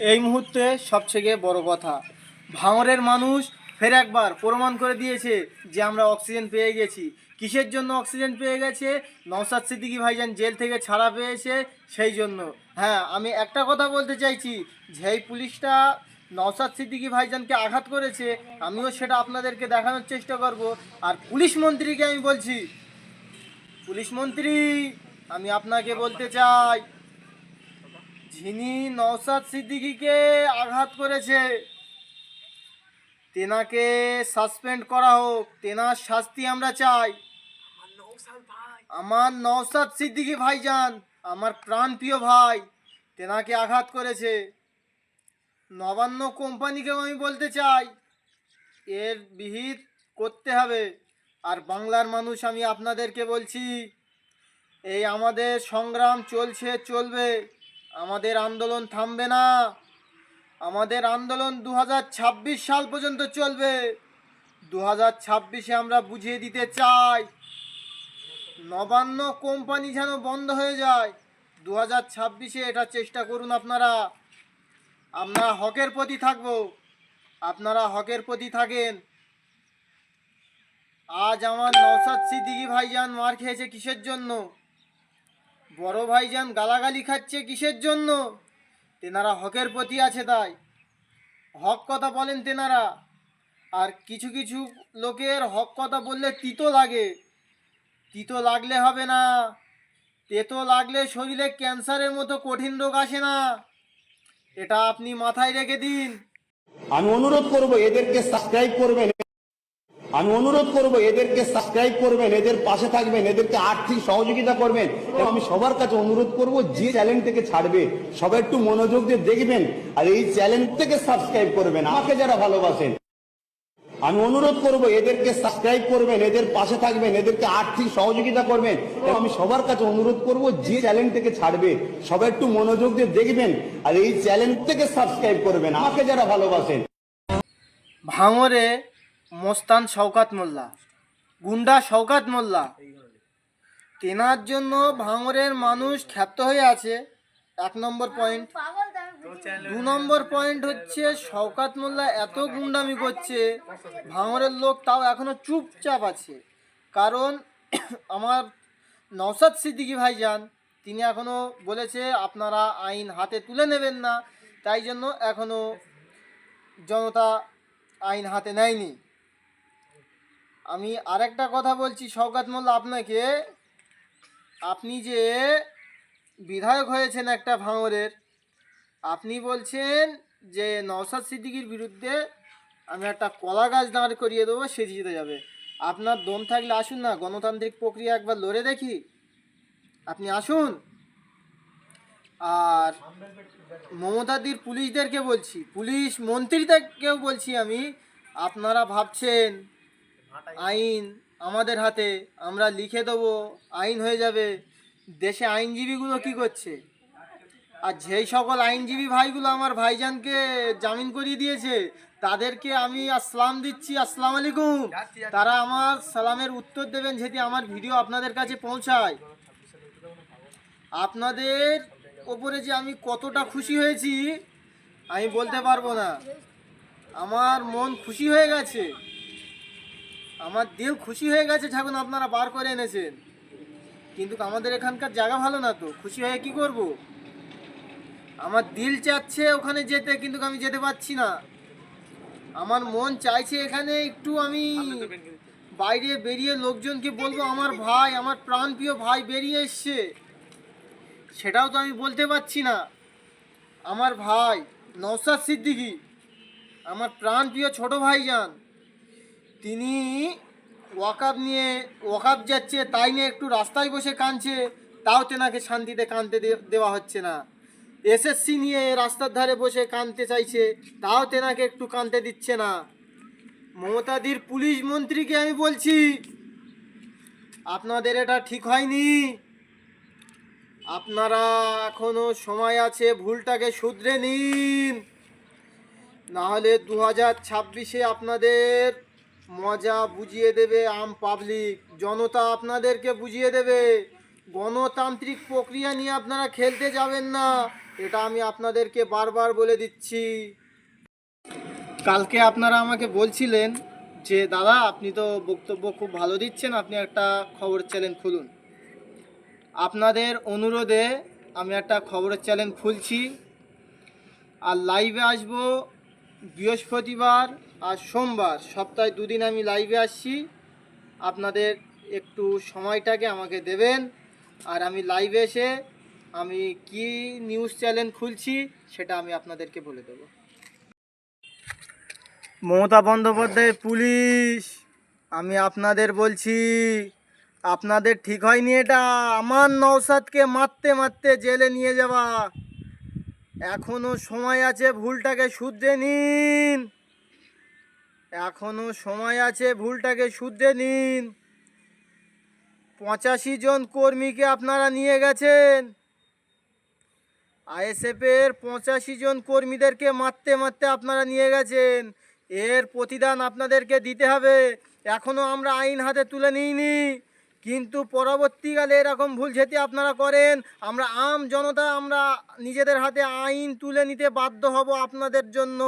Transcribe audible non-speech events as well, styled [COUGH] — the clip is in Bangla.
এই মুহূর্তে সবথেকে বড় কথা, ভাঙরের মানুষ ফের একবার প্রমাণ করে দিয়েছে যে আমরা অক্সিজেন পেয়ে গেছি। কিসের জন্য অক্সিজেন পেয়ে গেছে? নওসাদ সিদ্দিকি ভাইজান জেল থেকে ছাড়া পেয়েছে সেই জন্য। হ্যাঁ আমি একটা কথা বলতে চাইছি, যেই পুলিশটা নওসাদ সিদ্দিকি ভাইজানকে আঘাত করেছে, আমিও সেটা আপনাদেরকে দেখানোর চেষ্টা করব। আর পুলিশ মন্ত্রীকে আমি বলছি, পুলিশ মন্ত্রী, আমি আপনাকে বলতে চাই যিনি নওসাদ সিদ্দিকিকে আঘাত করেছে, তেনাকে সাসপেন্ড করা হোক, তেনার শাস্তি আমরা চাই। আমার নওসাদ সিদ্দিকি ভাইজান, আমার প্রাণপ্রিয় ভাই, তেনাকে আঘাত করেছে। নবান্ন কোম্পানিকেও আমি বলতে চাই, এর বিহিত করতে হবে। আর বাংলার মানুষ, আমি আপনাদেরকে বলছি, এই আমাদের সংগ্রাম চলছে, চলবে। আমাদের আন্দোলন থামবে না। আমাদের আন্দোলন দু হাজার ছাব্বিশ সাল পর্যন্ত চলবে। দু হাজার ছাব্বিশে আমরা বুঝিয়ে দিতে চাই, নবান্ন কোম্পানি যেন বন্ধ হয়ে যায়। দু হাজার ছাব্বিশে এটা চেষ্টা করুন আপনারা। আমরা হকের প্রতি থাকব। আপনারা হকের প্রতি থাকেন। আজ আমার নওসাদ সিদ্দিকি ভাইজান মার খেয়েছে কিসের জন্য? বড় ভাইজান গালাগালি খাচ্ছে কিসের জন্য? তেনারা হকের প্রতি আছে তাই। হক কথা বলেন তেনারা। আর কিছু কিছু লোকের হক কথা বললে তিতো লাগে। তিতো লাগলে হবে না। তেতো লাগলে শরীরে ক্যান্সারের মতো কঠিন রোগ আসে না। এটা আপনি মাথায় রেখে দিন। আমি অনুরোধ করব এদেরকে সাবস্ক্রাইব করবেন। আমি অনুরোধ করব, এদেরকে সাবস্ক্রাইব করবেন, এদের পাশে থাকবেন, এদেরকে আর্থিক সহযোগিতা করবেন। এবং আমি সবার কাছে অনুরোধ করব, যে চ্যানেল থেকে ছাড়বে, সবাই একটু মনোযোগ দিয়ে দেখবেন, আর এই চ্যানেল থেকে সাবস্ক্রাইব করবেন, আমাকে যারা ভালোবাসেন। আমি অনুরোধ করব, এদেরকে সাবস্ক্রাইব করবেন, এদের পাশে থাকবেন, এদেরকে আর্থিক সহযোগিতা করবেন। এবং আমি সবার কাছে অনুরোধ করব, যে চ্যানেল থেকে ছাড়বে, সবাই একটু মনোযোগ দিয়ে দেখবেন, আর এই চ্যানেল থেকে সাবস্ক্রাইব করবেন, আমাকে যারা ভালোবাসেন। ভাঙরে মোস্তান শওকাত মোল্লা, গুন্ডা শওকাত মোল্লা। তেনার জন্য ভাঙরের মানুষ খ্যাপ্ত হয়ে আছে। এক নম্বর পয়েন্ট দু নম্বর পয়েন্ট হচ্ছে শওকাত মোল্লা এত গুন্ডামি করছে, ভাঙরের লোক তাও এখনও চুপচাপ আছে। কারণ [COUGHS] আমার নওসাদ সিদ্দিকি ভাইজান, তিনি এখনও বলেছে, আপনারা আইন হাতে তুলে নেবেন না। তাই জন্য এখনও জনতা আইন হাতে নেয়নি। আমি আরেকটা কথা বলছি শওকাত মোল্লা, আপনাকে আপনি যে বিধায়ক হয়েছেন একটা ভাঙরের, আপনি বলছেন যে নওসাদ সিদ্দিকির বিরুদ্ধে আমি একটা কলা গাছ দাঁড় করিয়ে দেবো, সে জিতে যাবে। আপনার দম থাকলে আসুন না, গণতান্ত্রিক প্রক্রিয়া একবার লড়ে দেখি। আপনি আসুন। আর মমতাদির পুলিশদেরকে বলছি, পুলিশ মন্ত্রীদেরকেও বলছি আমি, আপনারা ভাবছেন আইন আমাদের হাতে আমরা লিখে দেবো আইন হয়ে যাবে। দেশে আইনজীবীগুলো কি করছে? আর যেই সকল আইনজীবী ভাইগুলো আমার ভাইজানকে জামিন করিয়ে দিয়েছে তাদেরকে আমি আসসালাম দিচ্ছি আসসালাম আলাইকুম। তারা আমার সালামের উত্তর দেবেন যেটি আমার ভিডিও আপনাদের কাছে পৌঁছায়। আপনাদের ওপরে যে আমি কতটা খুশি হয়েছি আমি বলতে পারব না। আমার মন খুশি হয়ে গেছে। আমার দিল খুশি হয়ে গেছে যখন আপনারা বার করে এনেছেন। কিন্তু আমাদের এখানকার জায়গা ভালো না তো, খুশি হয়ে কি করব? আমার দিল চাচ্ছে ওখানে যেতে, কিন্তু আমি যেতে পারছি না। আমার মন চাইছে এখানে একটু আমি বাইরে বেরিয়ে লোকজনকে বলব, আমার ভাই, আমার প্রাণপ্রিয় ভাই বেরিয়ে এসছে। সেটাও তো আমি বলতে পারছি না। আমার ভাই নওসাদ সিদ্দিকি, আমার প্রাণপ্রিয় ছোট ভাইজান তিনি ওয়াকাপ নিয়ে ওয়াকাপ যাচ্ছে, তাই নিয়ে একটু রাস্তায় বসে কাঁদছে, তাও তেনাকে শান্তিতে কাঁদতে দেওয়া হচ্ছে না। এসএসসি নিয়ে রাস্তার ধারে বসে কাঁদতে চাইছে, তাও তেনাকে একটু কাঁদতে দিচ্ছে না। মমতাদির পুলিশ মন্ত্রীকে আমি বলছি, আপনাদের এটা ঠিক হয়নি। আপনারা এখনও সময় আছে, ভুলটাকে শুধরে নিন। নাহলে দু হাজার ছাব্বিশে আপনাদের মজা বুঝিয়ে দেবে আম পাবলিক জনতা আপনাদেরকে বুঝিয়ে দেবে। গণতান্ত্রিক প্রক্রিয়া নিয়ে আপনারা খেলতে যাবেন না। এটা আমি আপনাদেরকে বারবার বলে দিচ্ছি। কালকে আপনারা আমাকে বলছিলেন যে, দাদা, আপনি তো বক্তব্য খুব ভালো দিচ্ছেন। আপনি একটা খবর চ্যানেল খুলুন। আপনাদের অনুরোধে আমি একটা খবরের চ্যানেল খুলছি। আর লাইভে আসব বৃহস্পতিবার আর সোমবার, সপ্তাহে দুদিন আমি লাইভে আসছি। আপনাদের একটু সময়টাকে আমাকে দেবেন। আর আমি লাইভে এসে আমি কি নিউজ চ্যানেল খুলছি সেটা আমি আপনাদেরকে বলে দেব। মমতা বন্দ্যোপাধ্যায়, পুলিশ! আমি আপনাদের বলছি, আপনাদের ঠিক হয়নি এটা। আমার নওসাদকে মারতে মারতে জেলে নিয়ে যাওয়া। এখনও সময় আছে, ভুলটাকে শুধরে নিন। এখনও সময় আছে, ভুলটাকে শুধরে নিন। পঁচাশি জন কর্মীকে আপনারা নিয়ে গেছেন। আইএসএফের পঁচাশি জন কর্মীদেরকে মারতে মারতে আপনারা নিয়ে গেছেন। এর প্রতিদান আপনাদেরকে দিতে হবে। এখনও আমরা আইন হাতে তুলে নিইনি। কিন্তু পরবর্তীকালে এরকম ভুল যেতে আপনারা করেন, আমরা আম জনতা, আমরা নিজেদের হাতে আইন তুলে নিতে বাধ্য হব আপনাদের জন্য।